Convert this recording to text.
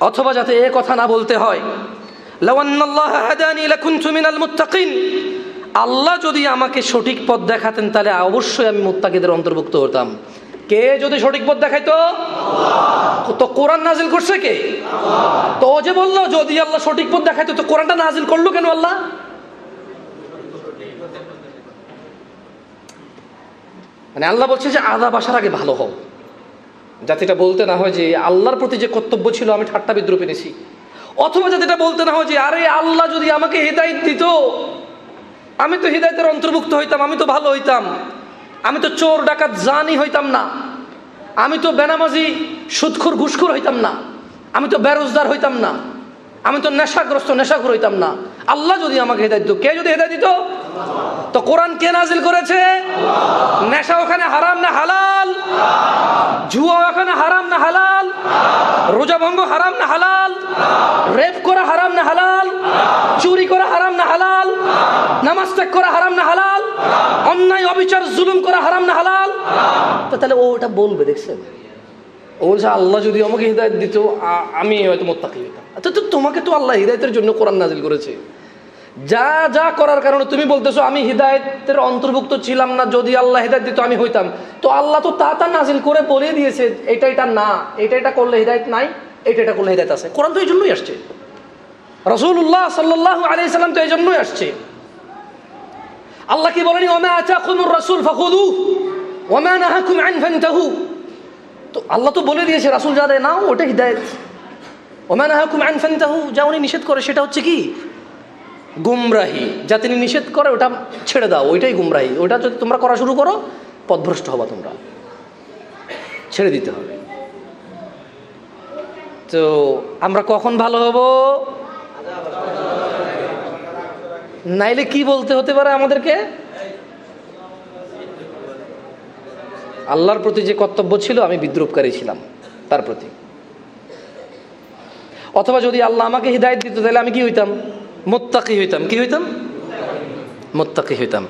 অথবা যাতে এ কথা না বলতে হয়। আল্লাহ যদি আমাকে সঠিক পথ দেখাতেন তাহলে অবশ্যই আমি মুত্তাকিদের অন্তর্ভুক্ত হতাম। কে যদি সঠিক পথ দেখাইতো? তো কোরআন নাজিল করছে কে? তো ও যে বলল যদি আল্লাহ সঠিক পথ দেখাইতো তো কোরআনটা নাজিল করল কেন আল্লাহ? মানে আল্লাহ বলছে যে আদা বাসার আগে ভালো হও। যাতে এটা বলতে না হয় যে আল্লাহর প্রতি যে কর্তব্য ছিল, আমি ঠাট্টা বিদ্রুপ এনেছি অথবা যাতে এটা বলতে না হয় যে, আরে আল্লাহ যদি আমাকে হৃদায়ত দিত, আমি তো হৃদায়তের অন্তর্ভুক্ত হইতাম, আমি তো ভালো হইতাম। আমি তো চোর, ডাকাত, জানি হইতাম না। আমি তো বেনামাজি সুদখুর ঘুষখুর হইতাম না। আমি তো বেরোজগার হইতাম না। আমি তো নেশাগ্রস্ত, নেশাখুর হইতাম না। আল্লাহ যদি আমাকে হেদায়ত দিত, কে যদি হেদায়ত দিত? তো কোরআন কে নাজিল করেছে? নেশা ওখানে হারাম না হালাল? জুয়া ওখানে হারাম না হালাল? রোজা ভঙ্গ হারাম না হালাল? রেপ করা হারাম না হালাল? চুরি করা হারাম না হালাল? নামাজ ত্যাগ করা হারাম না হালাল? অন্যায় অবিচার জুলুম করা হারাম না হালাল? তো তাহলে ও ওটা বলবে দেখছেন? ও বলছে আল্লাহ যদি আমাকে হৃদায়ত দিত আমি হয়তো মোত্তাকি হইতাম। তো তোমাকে তো আল্লাহ হৃদায়তের জন্য কোরআন নাজিল করেছে। যা যা করার কারণে তুমি বলতেছো, আমি হৃদায়তের অন্তর্ভুক্ত ছিলাম না, যদি আল্লাহ হৃদায়ত দিত, আমি হইতাম। তো আল্লাহ তো তা তা নাজিল করে বলে দিয়েছে, এটা এটা না, এটা এটা করলে হৃদায়ত নাই, এটা এটা করলে হৃদায়ত আছে। কোরআন তো এই জন্যই আসছে। রসুল্লাহ সাল্লাহ আলি সাল্লাম তো এই জন্যই আসছে। আল্লাহ কি বলেনি? ওমা আচাকুমুর রাসূল ফাখুদু ওমা নাহাকুম আন, ফান্তাহু। তো আল্লাহ তো বলে দিয়েছে, রাসূল যা দেয় নাও, ওটা হিদায়ত। ওমা নাহাকুম আন, ফান্তাহু। যা উনি নিষেধ করে, সেটা হচ্ছে কি? গুমরাহি। যা তিনি নিষেধ করে, ওটা ছেড়ে দাও, ওইটাই গুমরাহি। ওটা যদি তোমরা করা শুরু করো, পথভ্রষ্ট হবা তোমরা। ছেড়ে দিতে হবে। তো আমরা কখন ভালো হব? নাইলে কি বলতে হতে পারে আমাদেরকে? আল্লাহর প্রতি যে কর্তব্য ছিল, আমি বিদ্রুপকারী ছিলাম, তার প্রতি। অথবা যদি আল্লাহ আমাকে হৃদায়ত দিত, তাহলে আমি কি হইতাম? মোত্তাকি হইতাম। কি হইতাম? মোত্তাকি হইতাম।